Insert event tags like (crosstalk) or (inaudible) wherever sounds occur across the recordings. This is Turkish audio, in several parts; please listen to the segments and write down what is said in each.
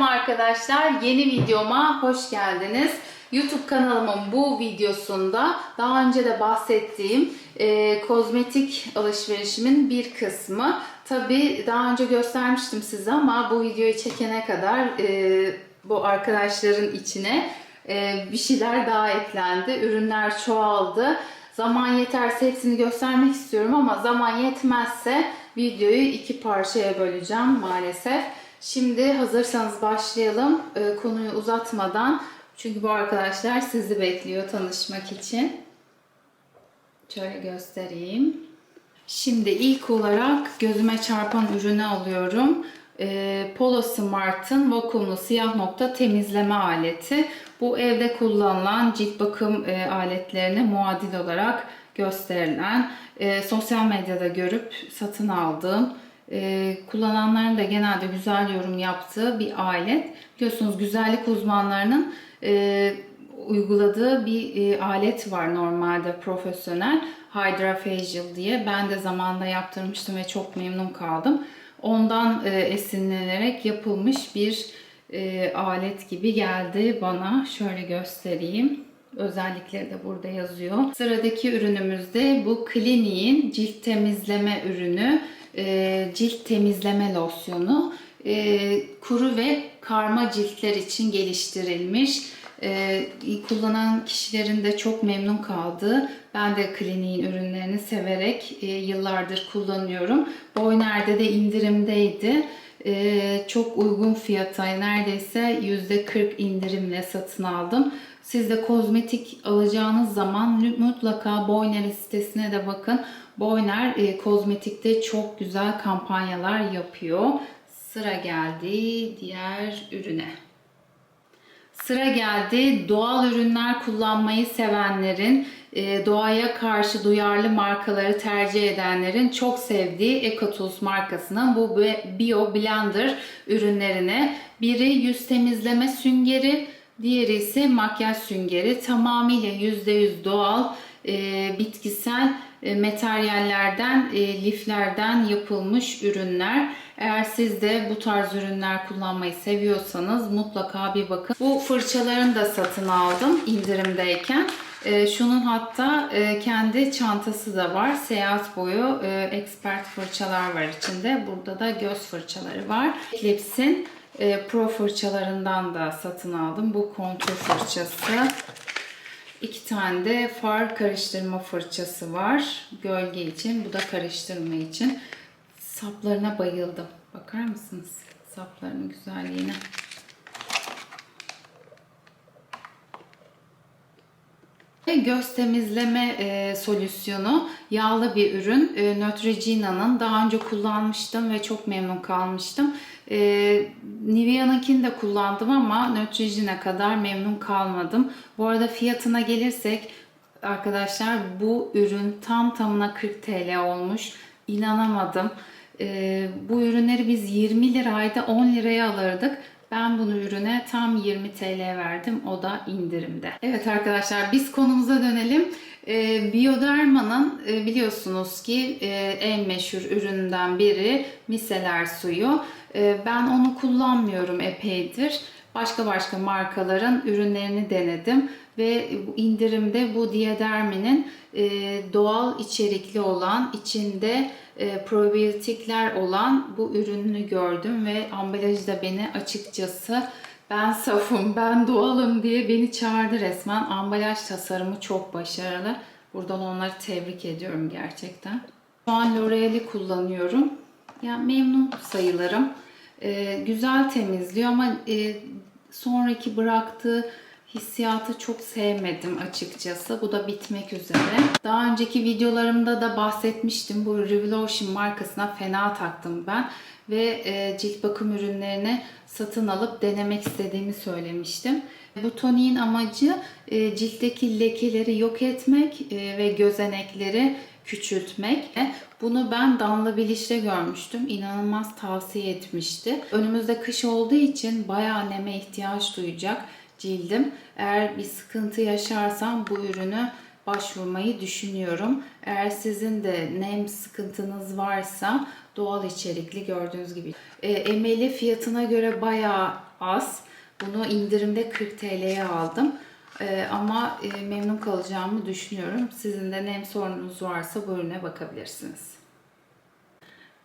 Selam arkadaşlar. Yeni videoma hoş geldiniz. YouTube kanalımın bu videosunda daha önce de bahsettiğim e, kozmetik alışverişimin bir kısmı. Tabi daha önce göstermiştim size ama bu videoyu çekene kadar e, bu arkadaşların içine e, bir şeyler daha eklendi. Ürünler çoğaldı. Zaman yeterse hepsini göstermek istiyorum ama zaman yetmezse videoyu iki parçaya böleceğim maalesef. Şimdi hazırsanız başlayalım Ee, konuyu uzatmadan. Çünkü bu arkadaşlar sizi bekliyor tanışmak için. Şöyle göstereyim. Şimdi ilk olarak gözüme çarpan ürünü alıyorum. Ee, Polo Smart'ın vakumlu siyah nokta temizleme aleti. Bu evde kullanılan cilt bakım e, aletlerine muadil olarak gösterilen, e, sosyal medyada görüp satın aldığım, e, kullananların da genelde güzel yorum yaptığı bir alet. Biliyorsunuz güzellik uzmanlarının e, uyguladığı bir e, alet var normalde profesyonel Hydra Facial diye. Ben de zamanında yaptırmıştım ve çok memnun kaldım. Ondan e, esinlenerek yapılmış bir e, alet gibi geldi bana. Şöyle göstereyim. Özellikleri de burada yazıyor. Sıradaki ürünümüz de bu Clinique'in cilt temizleme ürünü. E, cilt temizleme losyonu. E, kuru ve karma ciltler için geliştirilmiş. E, kullanan kişilerin de çok memnun kaldığı. Ben de Clinique'in ürünlerini severek e, yıllardır kullanıyorum. Boyner'de de indirimdeydi. E, çok uygun fiyata neredeyse %40 indirimle satın aldım. Siz de kozmetik alacağınız zaman mutlaka Boyner sitesine de bakın. Boyner e, kozmetikte çok güzel kampanyalar yapıyor. Sıra geldi diğer ürüne. Sıra geldi doğal ürünler kullanmayı sevenlerin, doğaya karşı duyarlı markaları tercih edenlerin çok sevdiği Ecotools markasının bu Bio Blender ürünlerine. Biri yüz temizleme süngeri, diğeri ise makyaj süngeri. Tamamıyla %100 doğal, e, bitkisel e, materyallerden, e, liflerden yapılmış ürünler. Eğer siz de bu tarz ürünler kullanmayı seviyorsanız mutlaka bir bakın. Bu fırçalarını da satın aldım indirimdeyken. E, şunun hatta e, kendi çantası da var. Seyahat boyu e, expert fırçalar var içinde. Burada da göz fırçaları var. Eclipse'in e, pro fırçalarından da satın aldım. Bu kontur fırçası. İki tane de far karıştırma fırçası var. Gölge için. Bu da karıştırma için. Saplarına bayıldım. Bakar mısınız? Saplarının güzelliğine. Göz temizleme e, solüsyonu yağlı bir ürün. E, Neutrogena'nın daha önce kullanmıştım ve çok memnun kalmıştım. E, Nivea'nınkini de kullandım ama Neutrogena kadar memnun kalmadım. Bu arada fiyatına gelirsek arkadaşlar bu ürün tam tamına 40 TL olmuş. İnanamadım. E, bu ürünleri biz 20 lirayda 10 liraya alırdık. Ben bunu ürüne tam 20 TL verdim. O da indirimde. Evet arkadaşlar biz konumuza dönelim. Ee, Bioderma'nın e, biliyorsunuz ki e, en meşhur üründen biri miseler suyu. E, ben onu kullanmıyorum epeydir. Başka başka markaların ürünlerini denedim ve indirimde bu Diadermi'nin e, doğal içerikli olan içinde e, probiyotikler olan bu ürününü gördüm ve ambalajı da beni açıkçası ben safım, ben doğalım diye beni çağırdı resmen. Ambalaj tasarımı çok başarılı. Buradan onları tebrik ediyorum gerçekten. Şu an L'Oreal'i kullanıyorum. Yani memnun sayılırım. E, güzel temizliyor ama e, sonraki bıraktığı hissiyatı çok sevmedim açıkçası. Bu da bitmek üzere. Daha önceki videolarımda da bahsetmiştim. Bu Revolution markasına fena taktım ben. Ve e, cilt bakım ürünlerini satın alıp denemek istediğimi söylemiştim. Bu toniğin amacı e, ciltteki lekeleri yok etmek e, ve gözenekleri küçültmek. Bunu ben Danla Biliş'te görmüştüm. İnanılmaz tavsiye etmişti. Önümüzde kış olduğu için bayağı neme ihtiyaç duyacak cildim. Eğer bir sıkıntı yaşarsam bu ürünü başvurmayı düşünüyorum. Eğer sizin de nem sıkıntınız varsa doğal içerikli gördüğünüz gibi. E, emeli fiyatına göre bayağı az. Bunu indirimde 40 TL'ye aldım. E, ama e, memnun kalacağımı düşünüyorum. Sizin de nem sorununuz varsa bu ürüne bakabilirsiniz.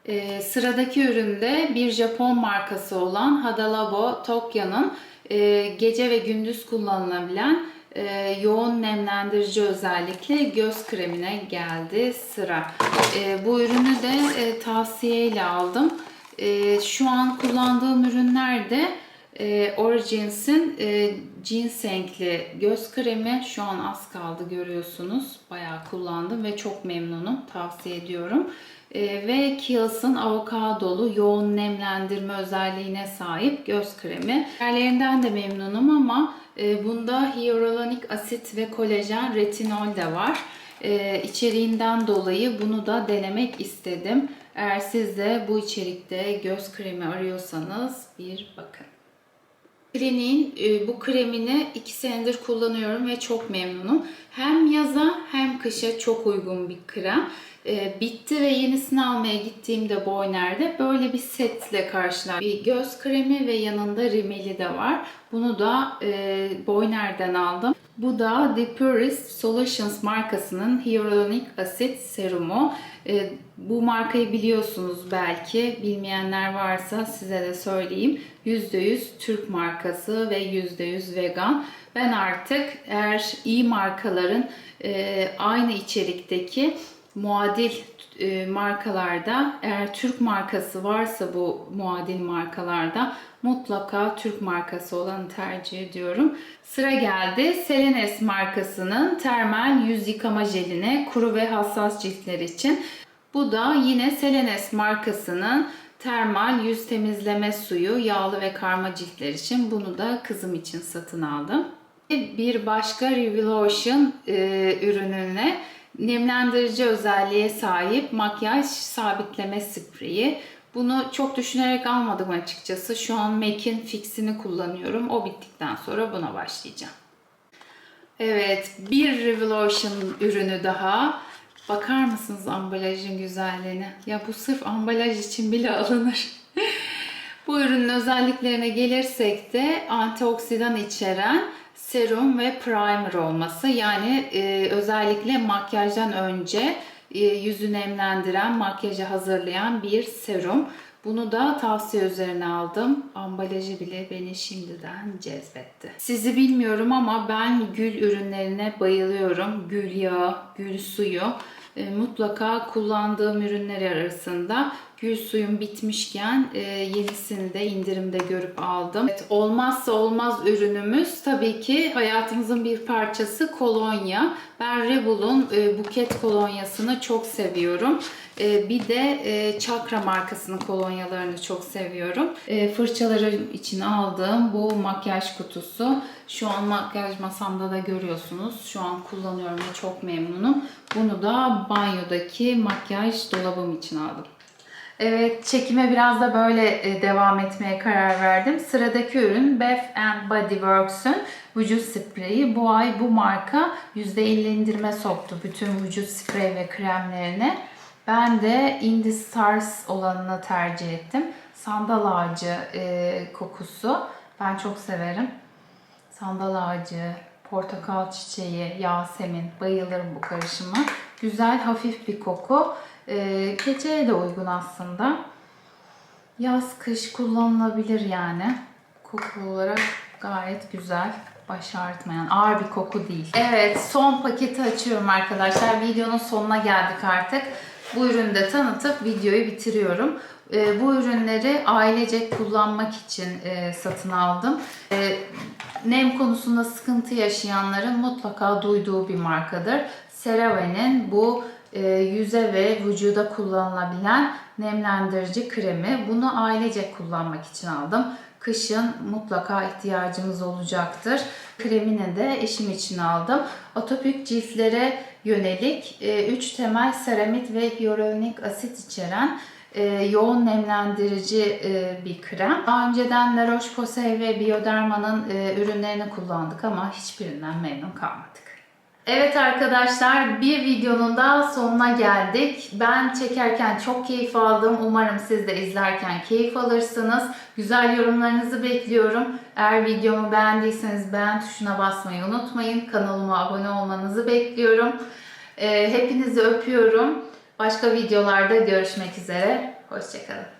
E, sıradaki üründe bir Japon markası olan Hadalabo Tokya'nın e, gece ve gündüz kullanılabilen e, yoğun nemlendirici özellikle göz kremine geldi sıra. E, bu ürünü de e, tavsiyeyle aldım. E, şu an kullandığım ürünler de e, Origins'in e, ginsengli göz kremi. Şu an az kaldı görüyorsunuz. Bayağı kullandım ve çok memnunum. Tavsiye ediyorum. E, ve Kiehl's'ın avokadolu yoğun nemlendirme özelliğine sahip göz kremi. Diğerlerinden de memnunum ama e, bunda hyaluronik asit ve kolajen retinol de var. E, içeriğinden dolayı bunu da denemek istedim. Eğer siz de bu içerikte göz kremi arıyorsanız bir bakın. Clinique'in e, bu kremini 2 senedir kullanıyorum ve çok memnunum. Hem yaza hem kışa çok uygun bir krem. E, bitti ve yenisini almaya gittiğimde Boyner'de böyle bir setle karşılar. Bir göz kremi ve yanında rimeli de var. Bunu da e, Boyner'den aldım. Bu da The Purist Solutions markasının hyaluronik asit serumu. E, bu markayı biliyorsunuz belki. Bilmeyenler varsa size de söyleyeyim. %100 Türk markası ve %100 vegan. Ben artık eğer iyi markaların e, aynı içerikteki muadil e, markalarda eğer Türk markası varsa bu muadil markalarda mutlaka Türk markası olanı tercih ediyorum. Sıra geldi Selenes markasının termal yüz yıkama jeline kuru ve hassas ciltler için. Bu da yine Selenes markasının termal yüz temizleme suyu yağlı ve karma ciltler için. Bunu da kızım için satın aldım. Bir başka Revolution e, ürününe nemlendirici özelliğe sahip makyaj sabitleme spreyi. Bunu çok düşünerek almadım açıkçası. Şu an MAC'in fixini kullanıyorum. O bittikten sonra buna başlayacağım. Evet, bir Revolution ürünü daha. Bakar mısınız ambalajın güzelliğine? Ya bu sırf ambalaj için bile alınır. (laughs) bu ürünün özelliklerine gelirsek de antioksidan içeren serum ve primer olması. Yani e, özellikle makyajdan önce e, yüzü nemlendiren, makyajı hazırlayan bir serum. Bunu da tavsiye üzerine aldım. Ambalajı bile beni şimdiden cezbetti. Sizi bilmiyorum ama ben gül ürünlerine bayılıyorum. Gül yağı, gül suyu. E, mutlaka kullandığım ürünler arasında gül suyum bitmişken e, yenisini de indirimde görüp aldım. Evet, olmazsa olmaz ürünümüz tabii ki hayatımızın bir parçası kolonya. Ben Rebel'un e, buket kolonyasını çok seviyorum. E, bir de e, Chakra markasının kolonyalarını çok seviyorum. E, fırçalarım için aldığım bu makyaj kutusu. Şu an makyaj masamda da görüyorsunuz. Şu an kullanıyorum ve çok memnunum. Bunu da banyodaki makyaj dolabım için aldım. Evet, çekime biraz da böyle e, devam etmeye karar verdim. Sıradaki ürün Bath and Body Works'ün vücut spreyi. Bu ay bu marka %50 indirime soktu bütün vücut sprey ve kremlerini. Ben de Indie Stars olanını tercih ettim. Sandal ağacı e, kokusu. Ben çok severim. Sandal ağacı, portakal çiçeği, yasemin. Bayılırım bu karışıma. Güzel, hafif bir koku. E, geceye de uygun aslında. Yaz, kış kullanılabilir yani. Koku olarak gayet güzel. Baş ağrıtmayan, ağır bir koku değil. Evet, son paketi açıyorum arkadaşlar. Videonun sonuna geldik artık. Bu ürünü de tanıtıp videoyu bitiriyorum. E, bu ürünleri ailecek kullanmak için e, satın aldım. E, nem konusunda sıkıntı yaşayanların mutlaka duyduğu bir markadır. CeraVe'nin bu e, yüze ve vücuda kullanılabilen nemlendirici kremi. Bunu ailecek kullanmak için aldım. Kışın mutlaka ihtiyacımız olacaktır. Kremini de eşim için aldım. Atopik ciltlere yönelik 3 temel seramit ve hyaluronik asit içeren e, yoğun nemlendirici e, bir krem. Daha önceden La Roche-Posay ve Bioderma'nın e, ürünlerini kullandık ama hiçbirinden memnun kalmadık. Evet arkadaşlar bir videonun daha sonuna geldik. Ben çekerken çok keyif aldım. Umarım siz de izlerken keyif alırsınız. Güzel yorumlarınızı bekliyorum. Eğer videomu beğendiyseniz beğen tuşuna basmayı unutmayın. Kanalıma abone olmanızı bekliyorum. Ee, hepinizi öpüyorum. Başka videolarda görüşmek üzere. Hoşçakalın.